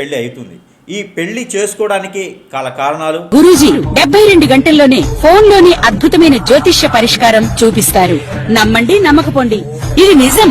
పెళ్ళి అవుతుంది. ఈ పెళ్ళి చేసుకోవడానికి కాల కారణాలు? గురూజీ డెబ్బై రెండు గంటల్లోనే ఫోన్లోని అద్భుతమైన జ్యోతిష్య పరిష్కారం చూపిస్తారు. నమ్మండి నమ్మకపోండి. ఇది నిజం.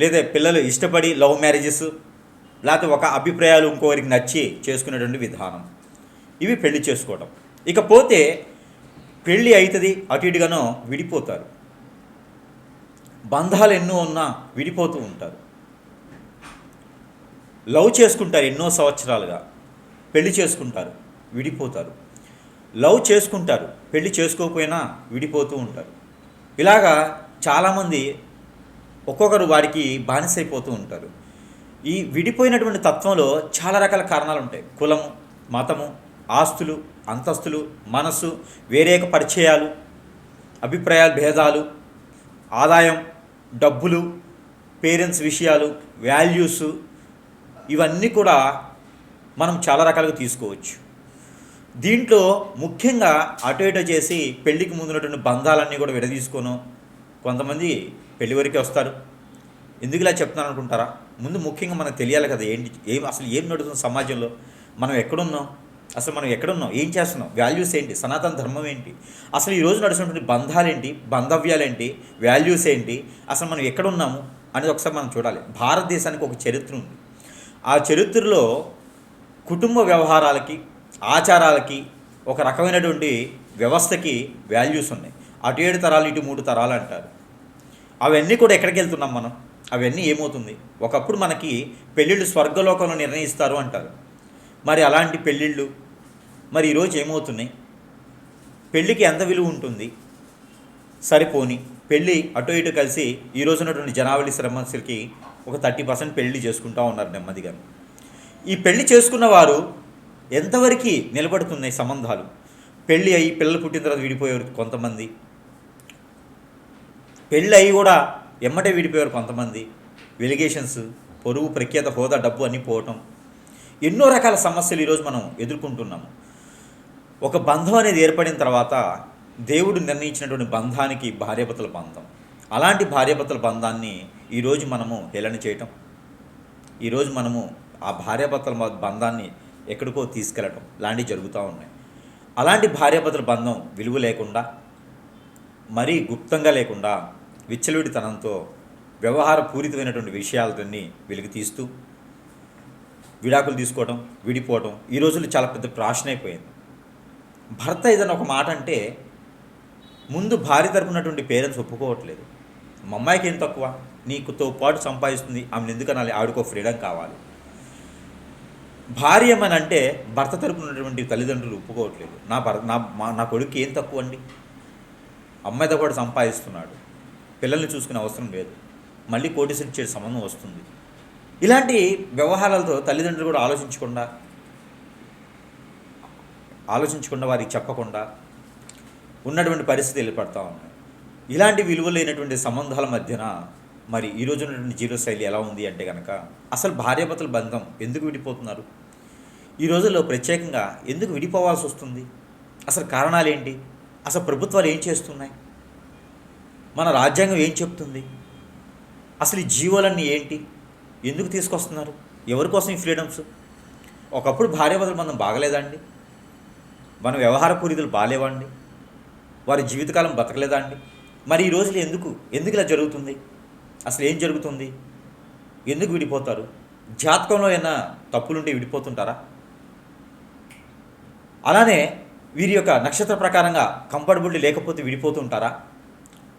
లేదా పిల్లలు ఇష్టపడి లవ్ మ్యారేజెస్ లేకపోతే ఒక అభిప్రాయాలు ఇంకోరికి నచ్చి చేసుకునేటువంటి విధానం. ఇవి పెళ్ళి చేసుకోవడం ఇకపోతే పెళ్ళి అవుతుంది అటు ఇటుగానో విడిపోతారు. బంధాలు ఎన్నో ఉన్నా విడిపోతూ ఉంటారు. లవ్ చేసుకుంటారు ఎన్నో సంవత్సరాలుగా. పెళ్ళి చేసుకుంటారు విడిపోతారు. లవ్ చేసుకుంటారు పెళ్ళి చేసుకోకపోయినా విడిపోతూ ఉంటారు. ఇలాగా చాలామంది ఒక్కొక్కరు వారికి బానిసైపోతూ ఉంటారు. ఈ విడిపోయినటువంటి తత్వంలో చాలా రకాల కారణాలు ఉంటాయి కులము మతము ఆస్తులు అంతస్తులు మనస్సు వేరేక పరిచయాలు అభిప్రాయాలు భేదాలు ఆదాయం డబ్బులు పేరెంట్స్ విషయాలు వాల్యూస్ ఇవన్నీ కూడా మనం చాలా రకాలుగా తీసుకోవచ్చు. దీంట్లో ముఖ్యంగా అటు ఇటు చేసి పెళ్ళికి ముందున్నటువంటి బంధాలన్నీ కూడా విడదీసుకోను కొంతమంది పెళ్ళి వరకే వస్తారు. ఎందుకు ఇలా చెప్తున్నాను అనుకుంటారా? ముందు ముఖ్యంగా మనకు తెలియాలి కదా ఏంటి ఏం అసలు ఏం నడుస్తుంది సమాజంలో? మనం ఎక్కడున్నాం? అసలు మనం ఎక్కడున్నాం? ఏం చేస్తున్నాం? వాల్యూస్ ఏంటి? సనాతన ధర్మం ఏంటి? అసలు ఈ రోజు నడుస్తున్నటువంటి బంధాలేంటి? బంధవ్యాలేంటి? వాల్యూస్ ఏంటి? అసలు మనం ఎక్కడున్నాము అనేది ఒకసారి మనం చూడాలి. భారతదేశానికి ఒక చరిత్ర ఉంది. ఆ చరిత్రలో కుటుంబ వ్యవహారాలకి ఆచారాలకి ఒక రకమైనటువంటి వ్యవస్థకి వాల్యూస్ ఉన్నాయి. అటు ఏడు తరాలు ఇటు మూడు తరాలు అంటారు. అవన్నీ కూడా ఎక్కడికి వెళ్తున్నాం మనం? అవన్నీ ఏమవుతుంది? ఒకప్పుడు మనకి పెళ్ళిళ్ళు స్వర్గలోకంలో నిర్ణయిస్తారు అంటారు. మరి అలాంటి పెళ్ళిళ్ళు మరి ఈరోజు ఏమవుతున్నాయి? పెళ్ళికి ఎంత విలువ ఉంటుంది? సరిపోని పెళ్ళి అటు ఇటు కలిసి ఈ రోజున్నటువంటి జనావళి శ్రమస్కి ఒక థర్టీ పర్సెంట్ పెళ్ళి చేసుకుంటూ ఉన్నారు నెమ్మదిగా. ఈ పెళ్ళి చేసుకున్న వారు ఎంతవరకు నిలబడుతున్నాయి సంబంధాలు? పెళ్ళి అయ్యి పిల్లలు పుట్టిన తర్వాత విడిపోయారు కొంతమంది. పెళ్ళి అయ్యి కూడా ఎమ్మటే విడిపోయారు కొంతమంది. వెలిగేషన్స్ పొరుగు ప్రఖ్యాత హోదా డబ్బు అన్నీ పోవటం. ఎన్నో రకాల సమస్యలు ఈరోజు మనం ఎదుర్కొంటున్నాము. ఒక బంధం అనేది ఏర్పడిన తర్వాత దేవుడు నిర్ణయించినటువంటి బంధానికి భార్యాభర్తల బంధం. అలాంటి భార్యాభర్తల బంధాన్ని ఈరోజు మనము హేళన చేయటం. ఈరోజు మనము ఆ భార్యాభర్తల బంధాన్ని ఎక్కడికో తీసుకెళ్ళటం లాంటివి జరుగుతూ ఉన్నాయి. అలాంటి భార్యాభర్తల బంధం విలువ లేకుండా మరీ గుప్తంగా లేకుండా విచ్చలవిడితనంతో వ్యవహార పూరితమైనటువంటి విషయాలన్నీ వెలికి తీస్తూ విడాకులు తీసుకోవడం విడిపోవడం ఈ రోజుల్లో చాలా పెద్ద ప్రాషన్ అయిపోయింది భర్త ఏదైనా ఒక మాట అంటే ముందు భార్య తరపునటువంటి పేరెంట్స్ ఒప్పుకోవట్లేదు. మా అమ్మాయికి ఏం తక్కువ? నీకుతో పాటు సంపాదిస్తుంది ఆమెను ఎందుకనాలి? ఆవిడకో ఫ్రీడమ్ కావాలి. భార్య ఏమని అంటే భర్త తరపునటువంటి ఉన్నటువంటి తల్లిదండ్రులు ఒప్పుకోవట్లేదు. నా భర్త నా మా- నా కొడుకు ఏం తక్కువ అండి అమ్మాయితో కూడా సంపాదిస్తున్నాడు. పిల్లల్ని చూసుకునే అవసరం లేదు. మళ్ళీ కోటీసులు ఇచ్చే సంబంధం వస్తుంది. ఇలాంటి వ్యవహారాలతో తల్లిదండ్రులు కూడా ఆలోచించకుండా ఆలోచించకుండా వారికి చెప్పకుండా ఉన్నటువంటి పరిస్థితి వెళ్ళిపడతా ఉన్నాయి. ఇలాంటి విలువ లేనటువంటి సంబంధాల మధ్యన మరి ఈ రోజు ఉన్నటువంటి జీవనశైలి ఎలా ఉంది అంటే కనుక అసలు భార్యాభర్తల బంధం ఎందుకు విడిపోతున్నారు? ఈ రోజుల్లో ప్రత్యేకంగా ఎందుకు విడిపోవాల్సి వస్తుంది? అసలు కారణాలు ఏంటి? అసలు ప్రభుత్వాలు ఏం చేస్తున్నాయి? మన రాజ్యాంగం ఏం చెప్తుంది? అసలు ఈ జీవోలన్నీ ఏంటి? ఎందుకు తీసుకొస్తున్నారు? ఎవరి కోసం ఈ ఫ్రీడమ్స్? ఒకప్పుడు భార్యాభర్తలు మనం బాగలేదండి మన వ్యవహార పూరితులు బాగాలేవండి వారి జీవితకాలం బతకలేదా అండి? మరి ఈ రోజులు ఎందుకు? ఎందుకు ఇలా జరుగుతుంది? అసలు ఏం జరుగుతుంది? ఎందుకు విడిపోతారు? జాతకంలో ఏమైనా తప్పులుంటే విడిపోతుంటారా? అలానే వీరి యొక్క నక్షత్ర ప్రకారంగా కంఫర్టబిలిటీ లేకపోతే విడిపోతుంటారా?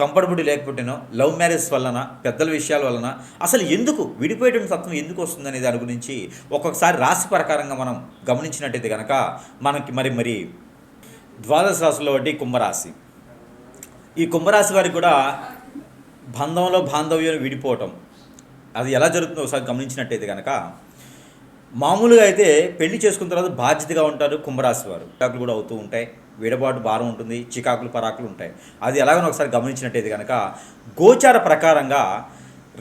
కంఫర్టబుల్ లేకపోతేనో లవ్ మ్యారేజ్ వలన పెద్దల విషయాల వలన అసలు ఎందుకు విడిపోయేటువంటి తత్వం ఎందుకు వస్తుందనే దాని గురించి ఒక్కొక్కసారి రాశి ప్రకారంగా మనం గమనించినట్టయితే కనుక మనకి మరి మరి ద్వాదశ రాశుల్లో వడ్డీ కుంభరాశి. ఈ కుంభరాశి వారికి కూడా బంధంలో బాంధవ్యం విడిపోవటం అది ఎలా జరుగుతుందో ఒకసారి గమనించినట్టయితే కనుక మామూలుగా అయితే పెళ్ళి చేసుకున్న తర్వాత బాధ్యతగా ఉంటారు కుంభరాశి వారు. కూడా అవుతూ ఉంటాయి. విడబాటు భారం ఉంటుంది చికాకులు పరాకులు ఉంటాయి. అది ఎలాగనో ఒకసారి గమనించినట్టయితే కనుక గోచార ప్రకారంగా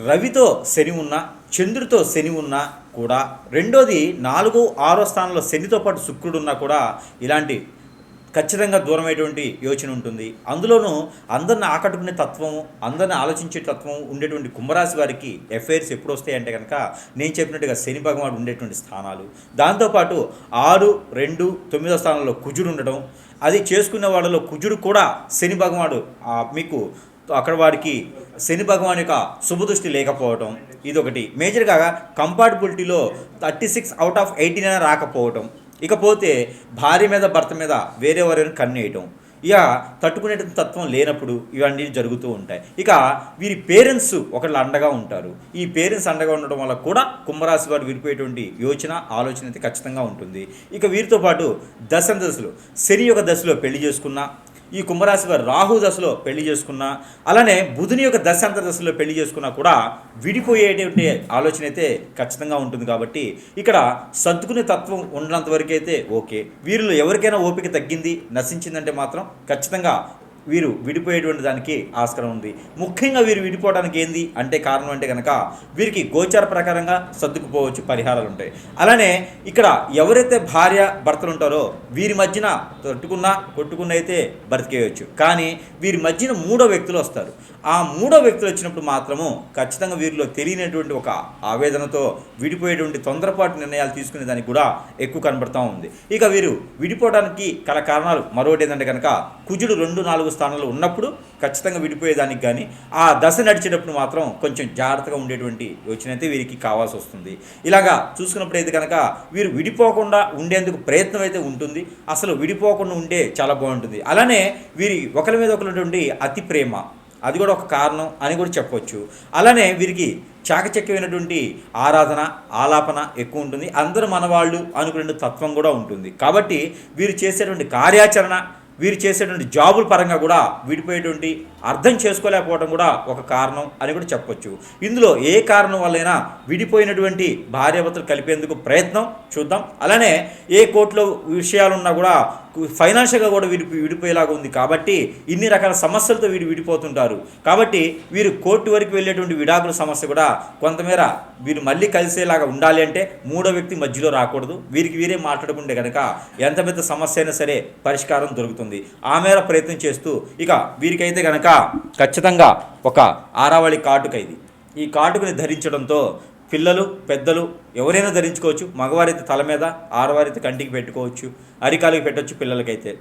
రవితో శని ఉన్న చంద్రుడితో శని ఉన్నా కూడా రెండోది నాలుగు ఆరో స్థానంలో శనితో పాటు శుక్రుడు ఉన్నా కూడా ఇలాంటి ఖచ్చితంగా దూరమైనటువంటి యోచన ఉంటుంది. అందులోనూ అందరిని ఆకట్టుకునే తత్వం అందరిని ఆలోచించే తత్వం ఉండేటువంటి కుంభరాశి వారికి ఎఫ్ఐఆర్స్ ఎప్పుడు వస్తాయి అంటే కనుక నేను చెప్పినట్టుగా శని భగవానుడు ఉండేటువంటి స్థానాలు. దాంతోపాటు ఆరు రెండు తొమ్మిదో స్థానంలో కుజుడు ఉండడం అది చేసుకునే వాళ్ళలో కుజుడు కూడా శని భగవానుడు మీకు అక్కడ వారికి శని భగవాన్ యొక్క శుభదృష్టి లేకపోవటం ఇదొకటి. మేజర్గా కంపార్టబిలిటీలో thirty six out of eighteen అయినా రాకపోవటం. ఇకపోతే భార్య మీద భర్త మీద వేరే వారిని కన్నేయటం. ఇక తట్టుకునే తత్వం లేనప్పుడు ఇవన్నీ జరుగుతూ ఉంటాయి. ఇక వీరి పేరెంట్స్ ఒకళ్ళు అండగా ఉంటారు. ఈ పేరెంట్స్ అండగా ఉండడం వల్ల కూడా కుంభరాశి వారు విడిపోయేటువంటి యోచన ఆలోచన అయితే ఖచ్చితంగా ఉంటుంది. ఇక వీరితో పాటు దశ దశలు. శని యొక్క దశలో పెళ్ళి చేసుకున్న ఈ కుంభరాశి వారు రాహు దశలో పెళ్ళి చేసుకున్నా అలానే బుధుని యొక్క దశాంతర దశలో పెళ్ళి చేసుకున్నా కూడా విడిపోయేటువంటి ఆలోచన అయితే ఖచ్చితంగా ఉంటుంది కాబట్టి ఇక్కడ సర్దుకునే తత్వం ఉన్నంత వరకు అయితే ఓకే. వీరిలో ఎవరికైనా ఓపిక తగ్గింది నశించిందంటే మాత్రం ఖచ్చితంగా వీరు విడిపోయేటువంటి దానికి ఆస్కారం ఉంది. ముఖ్యంగా వీరు విడిపోవడానికి ఏంది? అంటే కారణం అంటే కనుక వీరికి గోచార ప్రకారంగా సర్దుకుపోవచ్చు పరిహారాలు ఉంటాయి అలానే ఇక్కడ ఎవరైతే భార్య భర్తలు ఉంటారో వీరి మధ్యన తట్టుకున్నా కొట్టుకున్న అయితే బ్రతికేయచ్చు. కానీ వీరి మధ్యన మూడో వ్యక్తులు వస్తారు. ఆ మూడో వ్యక్తులు వచ్చినప్పుడు మాత్రము ఖచ్చితంగా వీరిలో తెలియనటువంటి ఒక ఆవేదనతో విడిపోయేటువంటి తొందరపాటు నిర్ణయాలు తీసుకునే దానికి కూడా ఎక్కువ కనబడతా ఉంది. ఇక వీరు విడిపోవడానికి గల కారణాలు మరొకటి ఏంటంటే కనుక కుజుడు రెండు నాలుగు స్థానంలో ఉన్నప్పుడు ఖచ్చితంగా విడిపోయేదానికి కానీ ఆ దశ నడిచేటప్పుడు మాత్రం కొంచెం జాగ్రత్తగా ఉండేటువంటి యోచన అయితే వీరికి కావాల్సి వస్తుంది. ఇలాగా చూసుకున్నప్పుడు అయితే కనుక వీరు విడిపోకుండా ఉండేందుకు ప్రయత్నం అయితే ఉంటుంది. అసలు విడిపోకుండా ఉండే చాలా బాగుంటుంది. అలానే వీరి ఒకరి మీద ఒకరి అతి ప్రేమ అది కూడా ఒక కారణం అని కూడా చెప్పొచ్చు. అలానే వీరికి చాకచక్యమైనటువంటి ఆరాధన ఆలాపన ఎక్కువ ఉంటుంది. అందరూ మనవాళ్ళు అనుకునే తత్వం కూడా ఉంటుంది. కాబట్టి వీరు చేసేటువంటి కార్యాచరణ వీరు చేసేటువంటి జాబుల పరంగా కూడా విడిపోయేటువంటి అర్థం చేసుకోలేకపోవడం కూడా ఒక కారణం అని కూడా చెప్పొచ్చు. ఇందులో ఏ కారణం వల్లైనా విడిపోయినటువంటి భార్యాభర్తలు కలిపేందుకు ప్రయత్నం చూద్దాం. అలానే ఏ కోర్టులో విషయాలున్నా కూడా ఫైనాన్షియల్గా కూడా విడి విడిపోయేలాగా ఉంది. కాబట్టి ఇన్ని రకాల సమస్యలతో వీడు విడిపోతుంటారు. కాబట్టి వీరు కోర్టు వరకు వెళ్ళేటువంటి విడాకుల సమస్య కూడా కొంతమేర వీరు మళ్ళీ కలిసేలాగా ఉండాలి అంటే మూడో వ్యక్తి మధ్యలో రాకూడదు. వీరికి వీరే మాట్లాడుకుంటే కనుక ఎంత పెద్ద సమస్య అయినా సరే పరిష్కారం దొరుకుతుంది. ఆ మేర ప్రయత్నం చేస్తూ ఇక వీరికైతే కనుక ఖచ్చితంగా ఒక ఆరావళి కాటుక ఇది. ఈ కాటుకని ధరించడంతో పిల్లలు పెద్దలు ఎవరైనా ధరించుకోవచ్చు. మగవారైతే తల మీద ఆడవారైతే కంటికి పెట్టుకోవచ్చు. అరికాలకి పెట్టవచ్చు పిల్లలకైతే.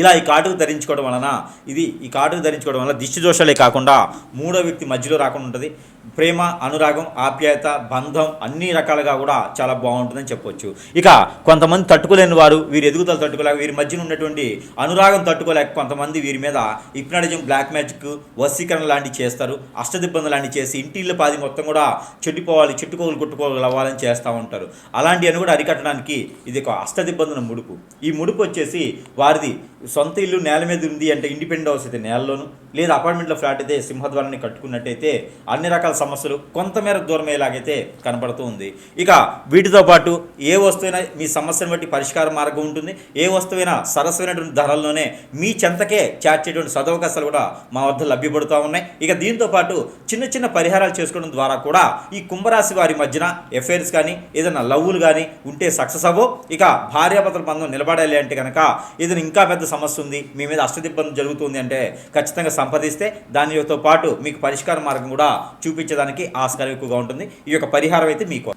ఇలా ఈ కాటుకు ధరించుకోవడం వలన ఇది ఈ కాటుకు ధరించుకోవడం వలన దిష్టి దోషాలే కాకుండా మూడో వ్యక్తి మధ్యలో రాకుండా ఉంటుంది. ప్రేమ అనురాగం ఆప్యాయత బంధం అన్ని రకాలుగా కూడా చాలా బాగుంటుందని చెప్పొచ్చు. ఇక కొంతమంది తట్టుకోలేని వారు వీరి ఎదుగుదల తట్టుకోలేక వీరి మధ్యన ఉన్నటువంటి అనురాగం తట్టుకోలేక కొంతమంది వీరి మీద ఇప్నాడిజం బ్లాక్ మ్యాజిక్ వశీకరణ లాంటివి చేస్తారు. అష్టదిబ్బంది లాంటివి చేసి ఇంటిళ్ళ పాది మొత్తం కూడా చెడిపోవాలి చెట్టుకోగలు కొట్టుకోగలు చేస్తూ ఉంటారు. అలాంటివన్నీ కూడా అరికట్టడానికి ఇది ఒక అష్టదిబ్బందుల ముడుపు. ఈ ముడుపు వచ్చేసి వారిది సొంత ఇల్లు నేల మీద ఉంది అంటే ఇండిపెండెంట్ హౌస్ అయితే నేలలోను లేదా అపార్ట్మెంట్లో ఫ్లాట్ అయితే సింహద్వారాన్ని కట్టుకున్నట్టయితే అన్ని రకాల సమస్యలు కొంతమేర దూరం అయ్యేలాగైతే కనబడుతూ ఉంది. ఇక వీటితో పాటు ఏ వస్తువైనా మీ సమస్యను బట్టి పరిష్కార మార్గం ఉంటుంది. ఏ వస్తువైనా సరసమైనటువంటి ధరల్లోనే మీ చెంతకే చేర్చేటువంటి సదవకాశాలు కూడా మా వద్ద లభ్యపడుతూ ఉన్నాయి. ఇక దీంతో పాటు చిన్న చిన్న పరిహారాలు చేసుకోవడం ద్వారా కూడా ఈ కుంభరాశి వారి మధ్యన ఎఫైర్స్ కానీ ఏదైనా లవ్వులు కానీ ఉంటే సక్సెస్ అవ్వో ఇక భార్యాభర్తల బంధం నిలబడాలి అంటే కనుక ఏదైనా ఇంకా పెద్ద సమస్య ఉంది మీ మీద అష్టదిబ్బంది జరుగుతుంది అంటే ఖచ్చితంగా సంప్రదిస్తే దానితో పాటు మీకు పరిష్కార మార్గం కూడా చూపించడానికి ఆస్కారం ఎక్కువగా ఉంటుంది. ఈ యొక్క పరిహారం అయితే మీకు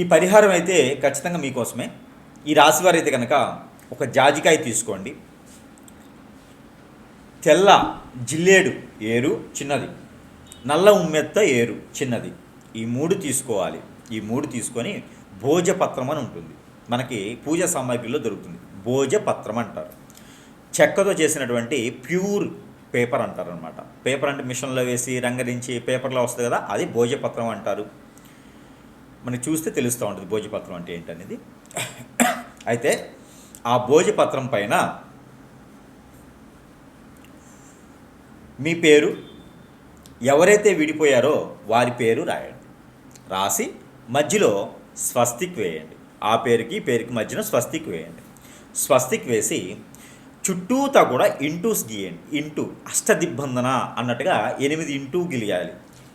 ఈ పరిహారం అయితే ఖచ్చితంగా మీకోసమే ఈ రాశివారు అయితే కనుక ఒక జాజికాయ తీసుకోండి. తెల్ల జిల్లేడు ఏరు చిన్నది. నల్ల ఉమ్మెత్త ఏరు చిన్నది. ఈ మూడు తీసుకోవాలి. ఈ మూడు తీసుకొని భోజపత్రం అని ఉంటుంది. మనకి పూజ సామాగ్రిలో దొరుకుతుంది. భోజపత్రం అంటారు. చెక్కతో చేసినటువంటి ప్యూర్ పేపర్ అంటారు అనమాట పేపర్ అంటే మిషన్లో వేసి రంగరించి పేపర్లో వస్తుంది కదా అది భోజపత్రం అంటారు. మనకి చూస్తే తెలుస్తూ ఉంటుంది భోజపత్రం అంటే ఏంటనేది. అయితే ఆ భోజపత్రం పైన మీ పేరు ఎవరైతే విడిపోయారో వారి పేరు రాయండి. రాసి మధ్యలో స్వస్తిక్ వేయండి. ఆ పేరుకి పేరుకి మధ్యన స్వస్తిక్ వేయండి. స్వస్తిక్ వేసి చుట్టూతా కూడా ఇంటూస్ గీయండి. ఇంటూ అష్టదిబ్బందన అన్నట్టుగా ఎనిమిది ఇంటూ గీయాలి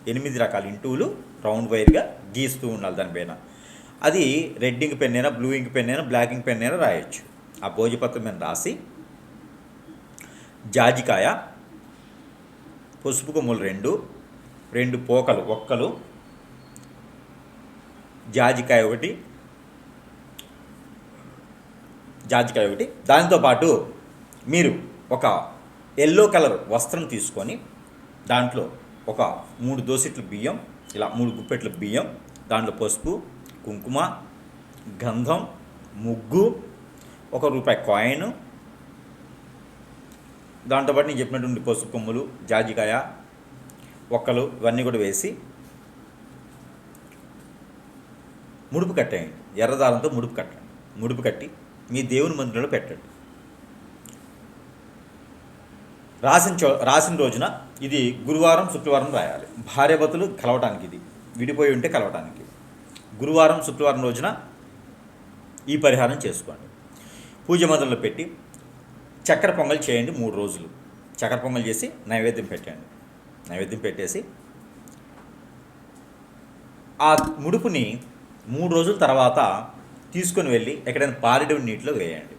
ఎనిమిది రకాల ఇంటూలు రౌండ్ వైర్గా గీస్తూ ఉండాలి దానిపైన అది రెడ్ ఇంక్ పెన్ అయినా బ్లూ ఇంక్ పెన్ అయినా బ్లాక్ ఇంక్ పెన్ అయినా రాయొచ్చు. ఆ భోజపత్రం మీద రాసి జాజికాయ పసుపు కొమ్ములు రెండు రెండు పోకలు ఒక్కలు జాజికాయ ఒకటి జాజికాయ ఒకటి. దానితో పాటు మీరు ఒక ఎల్లో కలర్ వస్త్రం తీసుకొని దాంట్లో ఒక మూడు దోసెట్లు బియ్యం ఇలా మూడు గుప్పెట్ల బియ్యం దాంట్లో పసుపు కుంకుమ గంధం ముగ్గు ఒక రూపాయి కాయిన్ దాంతోపాటు నేను చెప్పినటువంటి పసుపు కొమ్ములు జాజికాయ ఒక్కలు ఇవన్నీ కూడా వేసి ముడుపు కట్టేయండి. ఎర్రదారంతో ముడుపు కట్టండి. ముడుపు కట్టి మీ దేవుని మందిరంలో పెట్టండి. రాసిన రాసిన రోజున ఇది గురువారం శుక్రవారం రాయాలి. భార్యభతులు కలవటానికి ఇది. విడిపోయి ఉంటే కలవటానికి. గురువారం శుక్రవారం రోజున ఈ పరిహారం చేసుకోండి. పూజ మందిరంలో పెట్టి చక్కెర పొంగల్ చేయండి మూడు రోజులు. చక్కెర పొంగల్ చేసి నైవేద్యం పెట్టండి. నైవేద్యం పెట్టేసి ఆ ముడుపుని మూడు రోజుల తర్వాత తీసుకొని వెళ్ళి ఎక్కడైనా పారిడ నీటిలో వేయండి.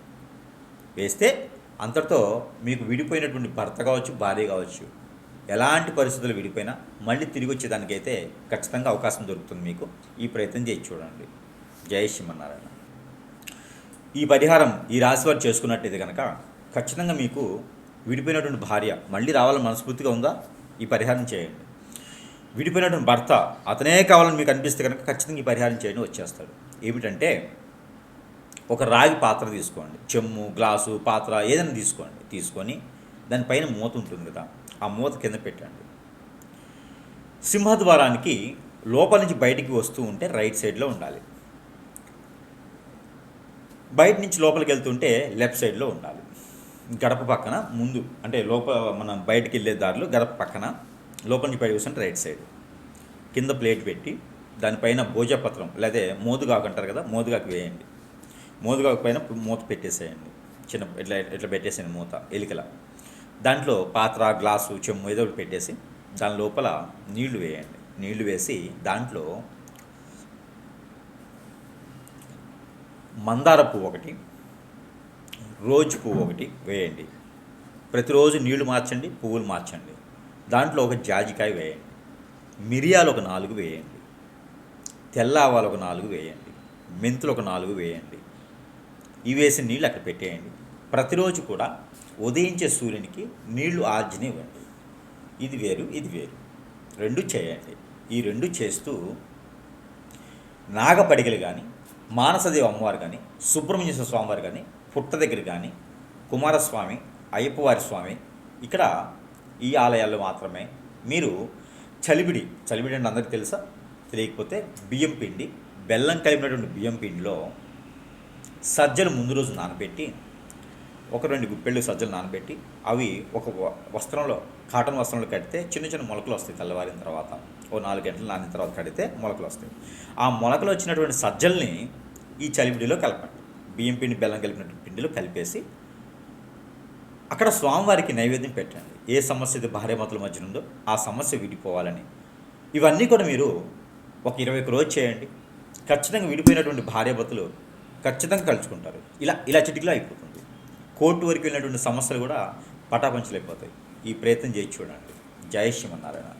వేస్తే అంతటితో మీకు విడిపోయినటువంటి భర్త కావచ్చు భార్య కావచ్చు ఎలాంటి పరిస్థితులు విడిపోయినా మళ్ళీ తిరిగి వచ్చేదానికైతే ఖచ్చితంగా అవకాశం దొరుకుతుంది మీకు. ఈ ప్రయత్నం చేసి చూడండి. జయ శ్రీమన్నారాయణ. ఈ పరిహారం ఈ రాశి వారు చేసుకున్నట్టయితే కనుక ఖచ్చితంగా మీకు విడిపోయినటువంటి భార్య మళ్ళీ రావాలని మనస్ఫూర్తిగా ఉందా? ఈ పరిహారం చేయండి. విడిపోయినటువంటి భర్త అతనే కావాలని మీకు అనిపిస్తే కనుక ఖచ్చితంగా ఈ పరిహారం చేయండి వచ్చేస్తాడు. ఏమిటంటే ఒక రాగి పాత్ర తీసుకోండి. చెమ్ము గ్లాసు పాత్ర ఏదైనా తీసుకోండి. తీసుకొని దానిపైన మూత ఉంటుంది కదా ఆ మూత కింద పెట్టండి. సింహద్వారానికి లోపల నుంచి బయటికి వస్తూ ఉంటే రైట్ సైడ్లో ఉండాలి. బయట నుంచి లోపలికి వెళ్తుంటే లెఫ్ట్ సైడ్లో ఉండాలి. గడప పక్కన ముందు అంటే లోపల మనం బయటికి వెళ్ళే దారిలో గడప పక్కన లోపల నుంచి బయటకు వస్తుంటే రైట్ సైడ్. కింద ప్లేట్ పెట్టి దానిపైన భోజపత్రం లేదా మోదుగాకు అంటారు కదా మోదుగాకు వేయండి. మోదుగాకు పైన మూత పెట్టేసేయండి. చిన్న ఇట్లా ఇట్లా పెట్టేసేయండి మూత ఎలికల. దాంట్లో పాత్ర గ్లాసు చెమ్ము ఏదో ఒకటి పెట్టేసి దాని లోపల నీళ్ళు వేయండి. నీళ్ళు వేసి దాంట్లో మందార పువ్వు ఒకటి రోజు పువ్వు ఒకటి వేయండి. ప్రతిరోజు నీళ్ళు మార్చండి పువ్వులు మార్చండి. దాంట్లో ఒక జాజికాయ వేయండి. మిరియాలు ఒక నాలుగు వేయండి. తెల్ల ఆవాలు ఒక నాలుగు వేయండి. మెంతులు ఒక నాలుగు వేయండి. ఇవి వేసిన నీళ్ళు అక్కడ పెట్టేయండి. ప్రతిరోజు కూడా ఉదయించే సూర్యునికి నీళ్ళు ఆర్జన ఇవ్వండి ఇది వేరు ఇది వేరు. రెండు చేయండి. ఈ రెండు చేస్తూ నాగపడిగలు కానీ మానసదేవి అమ్మవారు కానీ సుబ్రహ్మణ్య స్వామివారు కానీ పుట్ట దగ్గర కానీ కుమారస్వామి అయ్యప్పవారి స్వామి ఇక్కడ ఈ ఆలయాల్లో మాత్రమే మీరు చలిబిడి చలిబిడి అంటే అందరికీ తెలుసా? తెలియకపోతే బియ్యం పిండి బెల్లం కలిపినటువంటి బియ్యం పిండిలో సజ్జలు ముందు రోజు నానబెట్టి ఒక రెండు గుప్పెళ్ళు సజ్జలు నానబెట్టి అవి ఒక వస్త్రంలో కాటన్ వస్త్రంలో కడితే చిన్న చిన్న మొలకలు వస్తాయి తెల్లవారిన తర్వాత. ఓ నాలుగు గంటలు నానిన తర్వాత కడితే మొలకలు వస్తాయి. ఆ మొలకలు వచ్చినటువంటి సజ్జల్ని ఈ చలివిడిలో కలపండి. బియ్యం పిండి బెల్లం కలిపినటువంటి పిండిలో కలిపేసి అక్కడ స్వామివారికి నైవేద్యం పెట్టండి. ఏ సమస్య అయితే భార్యాభర్తల మధ్య ఉందో ఆ సమస్య విడిపోవాలని. ఇవన్నీ కూడా మీరు ఒక ఇరవై ఒక రోజు చేయండి. ఖచ్చితంగా విడిపోయినటువంటి భార్యభర్తలు ఖచ్చితంగా కలుసుకుంటారు ఇలా ఇలా చిటికలో అయిపోతుంది. కోర్టు వరకు వెళ్ళినటువంటి సమస్యలు కూడా పటాపంచలైపోతాయి. ఈ ప్రయత్నం చేసి చూడండి. జై శ్రీమన్నారాయణ.